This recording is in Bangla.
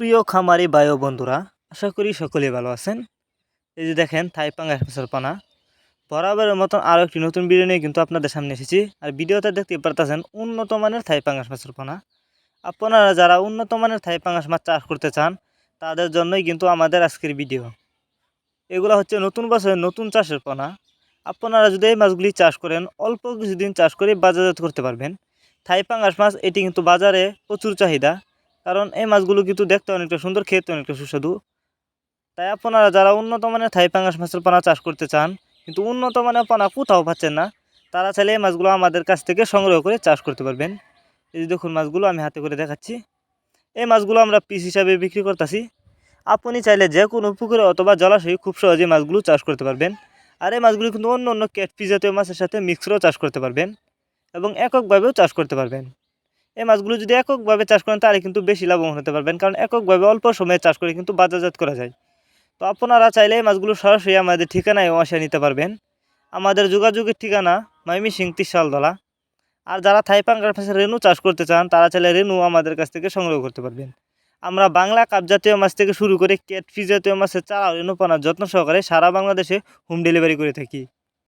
সুপ্রিয় খামারি বায়ু বন্ধুরা, আশা করি সকলেই ভালো আছেন। এই যে দেখেন থাই পাঙ্গাস মাছের পানা। বরাবরের মতন আরও একটি নতুন ভিডিও নিয়ে কিন্তু আপনাদের সামনে এসেছি। আর ভিডিওতে দেখতে পারতেছেন উন্নত মানের থাই পাঙ্গাস মাছের পানা। আপনারা যারা উন্নত মানের থাই পাঙ্গাস মাছ চাষ করতে চান, তাদের জন্যই কিন্তু আমাদের আজকের ভিডিও এগুলো হচ্ছে নতুন বছরের নতুন চাষের পোনা। আপনারা যদি এই মাছগুলি চাষ করেন, অল্প কিছুদিন চাষ করে বাজারজাত করতে পারবেন। থাই পাঙ্গাস মাছ এটি কিন্তু বাজারে প্রচুর চাহিদা। কারণ এই মাছগুলো কিন্তু দেখতে অনেকটা সুন্দর, খেতে অনেকটা সুস্বাদু। তাই আপনারা যারা উন্নত মানের থাই পাঙ্গাস মাছের পানা চাষ করতে চান, কিন্তু উন্নত মানের পোনা কোথাও পাচ্ছেন না, তারা চাইলে এই মাছগুলো আমাদের কাছ থেকে সংগ্রহ করে চাষ করতে পারবেন। এই দেখুন মাছগুলো আমি হাতে করে দেখাচ্ছি। এই মাছগুলো আমরা পিস হিসাবে বিক্রি করতেছি। আপনি চাইলে যে কোনো পুকুরে অথবা জলাশয়ে খুব সহজে মাছগুলো চাষ করতে পারবেন। আর এই মাছগুলো কিন্তু অন্য অন্য ক্যাটফি জাতীয় মাছের সাথে মিক্সরও চাষ করতে পারবেন এবং এককভাবেও চাষ করতে পারবেন। এই মাছগুলো যদি এককভাবে চাষ করেন, তাহলে কিন্তু বেশি লাভবান হতে পারবেন। কারণ এককভাবে অল্প সময়ে চাষ করে কিন্তু বাজারজাত করা যায়। তো আপনারা চাইলে এই মাছগুলো সরাসরি আমাদের ঠিকানায় আসে নিতে পারবেন। আমাদের যোগাযোগের ঠিকানা মাইমি সিং তিসালদলা আর যারা থাইপাঙ্গার মাছের রেনু চাষ করতে চান, তারা চাইলে রেনু আমাদের কাছ থেকে সংগ্রহ করতে পারবেন। আমরা বাংলা কাপ জাতীয় মাছ থেকে শুরু করে ক্যাটফি জাতীয় মাছের চারা রেনু পানার যত্ন সহকারে সারা বাংলাদেশে হোম ডেলিভারি করে থাকি।